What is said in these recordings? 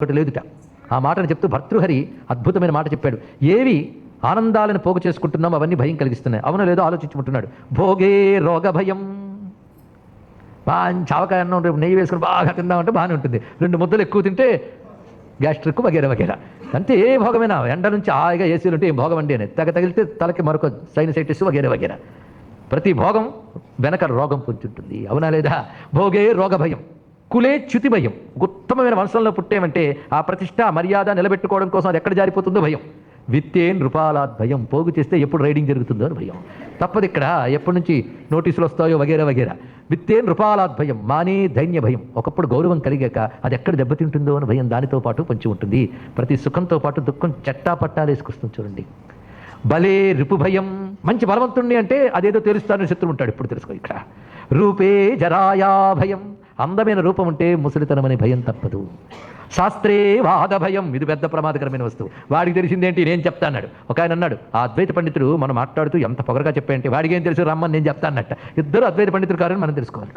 ఒకటి లేదుట. ఆ మాటను చెప్తూ భర్తృహరి అద్భుతమైన మాట చెప్పాడు. ఏవి? ఆనందాలను పోగు చేసుకుంటున్నాం అవన్నీ భయం కలిగిస్తున్నాయి. అవును లేదో ఆలోచించుకుంటున్నాడు. భోగే రోగ భయం బాగా అన్నం రేపు నెయ్యి వేసుకుని బాగా తిందామంటే బాగానే ఉంటుంది. రెండు ముద్దలు ఎక్కువ తింటే గ్యాస్ట్రిక్ వగేరా వగేరా. అంతే ఏ భోగమైనా ఎండ నుంచి హాయిగా ఏసీలు ఉంటే ఏం భోగం అండి అని. తెగ తగిలితే తలకి మరొక సైనసైటిస్ వగేరా వగేరా. ప్రతి భోగం వెనక రోగం పొంచుంటుంది అవునా లేదా? భోగే రోగ భయం కులే చ్యుతి భయం ఉత్తమమైన వంశంలో పుట్టేమంటే ఆ ప్రతిష్ట మర్యాద నిలబెట్టుకోవడం కోసం అది ఎక్కడ జారిపోతుందో భయం. విత్తే నృపాలాద్ భయం. పోగు చేస్తే ఎప్పుడు రైడింగ్ జరుగుతుందో అని భయం. తప్పదు ఇక్కడ ఎప్పటి నుంచి నోటీసులు వస్తాయో వగేరా వగేరా. విత్తే నృపాలాద్ భయం మానే దైన్య భయం. ఒకప్పుడు గౌరవం కలిగాక అది ఎక్కడ దెబ్బతింటుందో అని భయం దానితో పాటు పంచి ఉంటుంది. ప్రతి సుఖంతో పాటు దుఃఖం చట్టా పట్టాలేసుకొస్తుంది చూడండి. బలే రిపు భయం మంచి బలవంతుణ్ణి అంటే అదేదో తెలుస్తానని శత్రువు ఉంటాడు. ఇప్పుడు తెలుసుకో ఇక్కడ. రూపే జరాయా భయం అందమైన రూపం ఉంటే ముసలితనం అనే భయం తప్పదు. శాస్త్రే వాద భయం. ఇది పెద్ద ప్రమాదకరమైన వస్తువు. వాడికి తెలిసిందేంటి నేను చెప్తా అన్నాడు. ఒక ఆయన అన్నాడు ఆ అద్వైత పండితుడు మనం మాట్లాడుతూ ఎంత పొగరగా చెప్పాయంటే వాడికి ఏం తెలుసు? రమ్మని నేను చెప్తా అన్నట్ట. ఇద్దరు అద్వైత పండితులు కారని మనం తెలుసుకోవాలి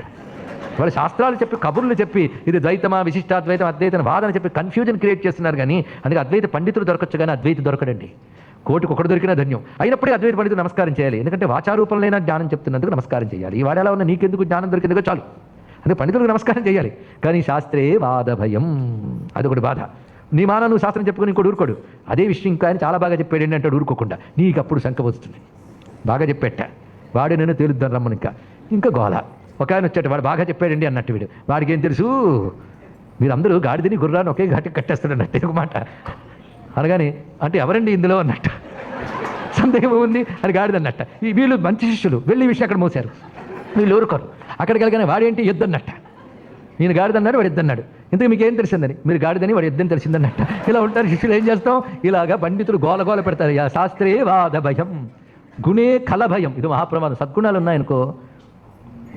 వాళ్ళు శాస్త్రాలు చెప్పి కబుర్లు చెప్పి ఇది ద్వైతమా విశిష్టాద్వైతం అద్వైతం వాదన చెప్పి కన్ఫ్యూజన్ క్రియేట్ చేస్తున్నారు కానీ అందుకే అద్వైత పండితులు దొరకచ్చు కానీ అద్వైత దొరకడండి. కోటికి ఒకటి దొరికినా ధన్యం. అయినప్పుడే అద్వైత పండితులు నమస్కారం చేయాలి. ఎందుకంటే వాచారూపంలో జ్ఞానం చెప్తున్నందుకు నమస్కారం చేయాలి. ఈ వాడేలా ఉన్న నీకెందుకు జ్ఞానం దొరికిందిగో చాలు. అదే పండితులకు నమస్కారం చేయాలి. కానీ శాస్త్రే వాద భయం అదొకటి బాధ. నీ మాన నువ్వు శాస్త్రం చెప్పుకొని ఇంకోటి ఊరుకోడు. అదే విషయం ఇంకా ఆయన చాలా బాగా చెప్పాడు. ఏంటంటే ఊరుకోకుండా. నీకు అప్పుడు శంక వస్తుంది బాగా చెప్పేట. వాడే నేను తేలుద్దాను రమ్మని ఇంకా. ఇంకా గోల. ఒక ఆయన వచ్చాడు. వాడు బాగా చెప్పాడండి అన్నట్టు వీడు. వాడికి ఏం తెలుసు? మీరందరూ గాడిదని గుర్రాన్ని ఒకే ఘాటికి కట్టేస్తాడు అన్నట్టు. ఒక మాట. అనగానే అంటే ఎవరండి ఇందులో అన్నట్టు. సందేహం ఉంది అని గాడిదన్నట్ట. ఈ వీళ్ళు మంచి శిష్యులు. వెళ్ళి విషయం అక్కడ మోసారు వీళ్ళు ఊరుకోరు. అక్కడికి వెళ్ళగానే వాడేంటి? యుద్ధం అన్నట్ట నేను గాడిదన్నాడు వాడు ఇద్దన్నాడు ఇంతకు మీకు ఏం తెలిసిందని? మీరు గాడిదని వాడు యుద్ధం తెలిసిందన్నట్ట. ఇలా ఉంటారు శిష్యులు ఏం చేస్తాం? ఇలాగా పండితులు గోల గోల పెడతారు. యా శాస్త్రే వాద భయం. గుణే కల భయం. ఇది మహాప్రమాదం. సద్గుణాలు ఉన్నాయనుకో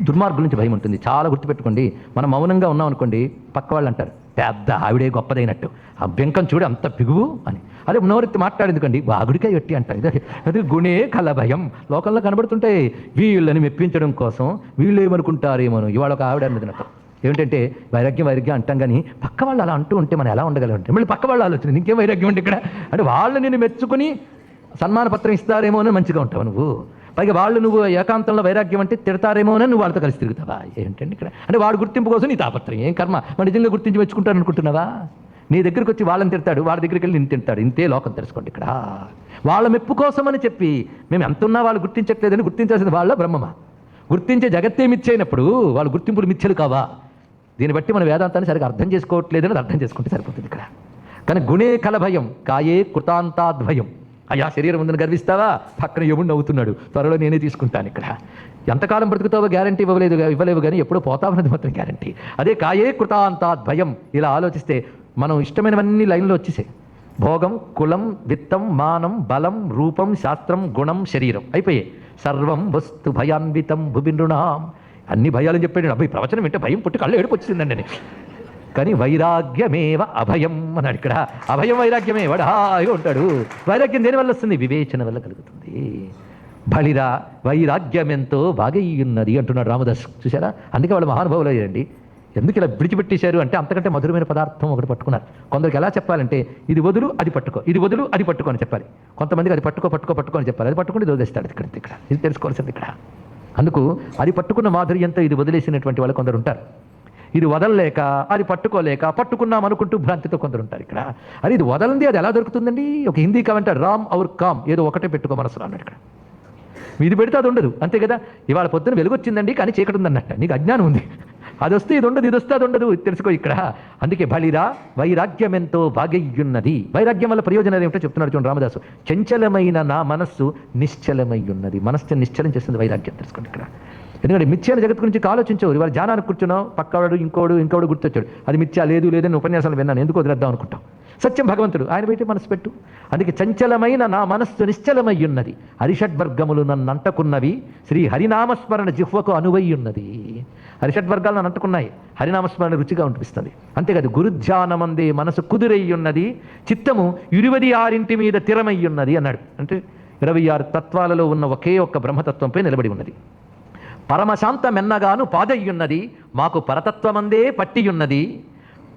దుర్మార్గుల నుంచి భయం ఉంటుంది. చాలా గుర్తుపెట్టుకోండి. మనం మౌనంగా ఉన్నాం అనుకోండి పక్క వాళ్ళు అంటారు. పెద్ద ఆవిడే గొప్పదైనట్టు. ఆ బెంకం చూడు అంత పిగువు అని. అదే నోరెత్తి మాట్లాడేందుకండి వాగుడికే ఎట్టి అంటారు ఇదే అది గుణే కల భయం లోకంలో కనబడుతుంటాయి. వీళ్ళని మెప్పించడం కోసం వీళ్ళు ఏమనుకుంటారేమోను ఇవాళ ఒక ఆవిడ అన్నది నాతో. ఏమిటంటే వైరాగ్యం వైరాగ్యం అంటాం కానీ పక్క వాళ్ళు అలా అంటూ ఉంటే మనం ఎలా ఉండగలం అంటే మళ్ళీ పక్క వాళ్ళు ఆలోచన. ఇంకేం వైరాగ్యం ఉంటే ఇక్కడ? అంటే వాళ్ళు నేను మెచ్చుకుని సన్మాన పత్రం ఇస్తారేమో అని మంచిగా ఉంటావు నువ్వు. పైగా వాళ్ళు నువ్వు ఏకాంతంలో వైరాగ్యం అంటే తిడతారేమో అని నువ్వు వాళ్ళతో కలిసి తిరుగుతావా? ఏంటండి ఇక్కడ? అంటే వాడు గుర్తింపు కోసం నీ తాపత్రయం ఏం కర్మ? మన నిజంగా గుర్తించి మెచ్చుకుంటాను అనుకుంటున్నావా? నీ దగ్గరికి వచ్చి వాళ్ళని తిడతాడు వాడి దగ్గరికి వెళ్ళి నేను తింటాడు. ఇంతే లోకం తెలుసుకోండి ఇక్కడ. వాళ్ళ మెప్పు కోసమని చెప్పి మేము ఎంత ఉన్నా వాళ్ళు గుర్తించట్లేదని గుర్తించాల్సిన వాళ్ళ బ్రహ్మమా? గుర్తించే జగత్తే మిచ్చైనప్పుడు వాళ్ళు గుర్తింపులు మిచ్చలు కావా? దీన్ని బట్టి మన వేదాంతాన్ని సరిగ్గా అర్థం చేసుకోవట్లేదని అర్థం చేసుకుంటే సరిపోతుంది ఇక్కడ. కానీ గుణే కలభయం కాయే కృతాంతాద్భయం అయ్యా శరీరం ఉందని గర్విస్తావా? పక్కన యముడు నవ్వుతున్నాడు. త్వరలో నేనే తీసుకుంటాను ఇక్కడ. ఎంతకాలం బ్రతుకుతావో గ్యారంటీ ఇవ్వలేదు ఇవ్వలేవు కానీ ఎప్పుడో పోతావన్నది మాత్రం గ్యారంటీ అదే కాయే కృతాంతాద్భయం ఇలా ఆలోచిస్తే మనం ఇష్టమైనవన్నీ లైన్లో వచ్చేసాయి భోగం కులం విత్తం మానం బలం రూపం శాస్త్రం గుణం శరీరం అయిపోయాయి సర్వం వస్తు భయాన్వితం భువినృణాం అన్ని భయాలని చెప్పాడు. అబ్బాయి ప్రవచనం వింటే భయం పుట్టి కళ్ళు ఏడుపు వచ్చిందండి కానీ వైరాగ్యమేవ అభయం అన్నాడు ఇక్కడ. అభయం వైరాగ్యమే వాడు ఉంటాడు వైరాగ్యం దేని వల్ల వస్తుంది? వివేచన వల్ల కలుగుతుంది. బలిరా వైరాగ్యం ఎంతో బాగయ్యున్నది అంటున్నాడు రామదాస్. చూసారా అందుకే వాళ్ళు మహానుభావులు అయ్యారండి. ఎందుకు ఇలా విడిచిపెట్టేశారు అంటే అంతకంటే మధురమైన పదార్థం ఒకటి పట్టుకున్నారు. కొందరికి ఎలా చెప్పాలంటే ఇది వదులు అది పట్టుకో. ఇది వదులు అది పట్టుకో అని చెప్పాలి. కొంతమందికి అది పట్టుకో పట్టుకో పట్టుకో అని చెప్పాలి. అది పట్టుకుంటే వదిలేస్తాడు ఇక్కడ ఇక్కడ. ఇది తెలుసుకోవాల్సింది ఇక్కడ. అందుకు అది పట్టుకున్న మాధుర్యంతో ఇది వదిలేసినటువంటి వాళ్ళు కొందరు ఉంటారు. ఇది వదలలేక అది పట్టుకోలేక పట్టుకున్నాం అనుకుంటూ భ్రాంతితో కొందరు ఉంటారు ఇక్కడ. అది ఇది వదలంది అది ఎలా దొరుకుతుందండి? ఒక హిందీ కావంటే రామ్ ఔర్ కామ్ ఏదో ఒకటే పెట్టుకో మనసు అన్నాడు ఇక్కడ. ఇది పెడితే అది ఉండదు అంతే కదా? ఇవాళ పొద్దున వెలుగు వచ్చిందండి కానీ చీకటి ఉందన్నట్ట నీకు అజ్ఞానం ఉంది. అది వస్తే ఇది ఉండదు ఇది వస్తే అది ఉండదు తెలుసుకో ఇక్కడ. అందుకే బలిరా వైరాగ్యం ఎంతో భాగ్యున్నది వైరాగ్యం వల్ల ప్రయోజనాలు ఏమిటో చెప్తున్నాడు చూడండి రామదాసు. చంచలమైన నా మనస్సు నిశ్చలమై ఉన్నది. మనస్సు నిశ్చలం చేస్తుంది వైరాగ్యం తెలుసుకోండి ఇక్కడ. ఎందుకంటే మిథ్యాల జగత్ గురించి ఆలోచించవు ఇవాళ ధ్యానానికి కూర్చున్నావు పక్కవాడు ఇంకోడు ఇంకోడు గుర్తొచ్చాడు. అది మిథ్యా లేదు లేదని ఉపన్యాసాలు విన్నాను. ఎందుకు వదిలేద్దాం అనుకుంటాం సత్యం భగవంతుడు. ఆయన బయట మనసు పెట్టు. అందుకే చంచలమైన నా మనస్సు నిశ్చలమై ఉన్నది. హరిషడ్వర్గములు నన్ను అంటకున్నవి. శ్రీ హరినామస్మరణ జిహ్వకు అనువై ఉన్నది. హరిషడ్వర్గాలు నన్ను అంటుకున్నాయి. హరినామస్మరణ రుచిగా అనిపిస్తుంది. అంతేకాదు గురుధ్యానమందే మనసు కుదురై ఉన్నది. చిత్తము ఇరువది ఆరింటి మీద తిరమై ఉన్నది అన్నాడు. అంటే ఇరవై ఆరు తత్వాలలో ఉన్న ఒకే ఒక్క బ్రహ్మతత్వంపై నిలబడి ఉన్నది. పరమశాంతమెన్నగాను పాదయ్యున్నది మాకు పరతత్వమందే పట్టియున్నది.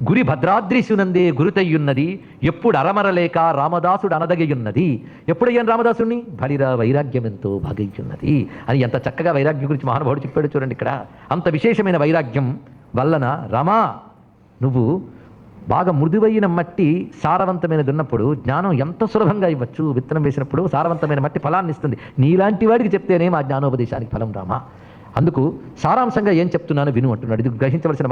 గురి భద్రాద్రీసునందే గురుతయ్యున్నది ఎప్పుడు అరమరలేక రామదాసుడు అనదగియున్నది. ఎప్పుడయ్యాను రామదాసుని బలిరా వైరాగ్యం ఎంతో భాగయ్యున్నది. అని ఎంత చక్కగా వైరాగ్యం గురించి మహానుభావుడు చెప్పాడు చూడండి ఇక్కడ. అంత విశేషమైన వైరాగ్యం వల్లన రమా నువ్వు బాగా మృదువైన మట్టి సారవంతమైన దున్నప్పుడు జ్ఞానం ఎంత సులభంగా ఇవ్వచ్చు? విత్తనం వేసినప్పుడు సారవంతమైన మట్టి ఫలాన్ని ఇస్తుంది. నీలాంటి వాడికి చెప్తేనే మా జ్ఞానోపదేశానికి ఫలం రామా? అందుకు సారాంశంగా ఏం చెప్తున్నాను విను అంటున్నాడు. ఇది గ్రహించవలసిన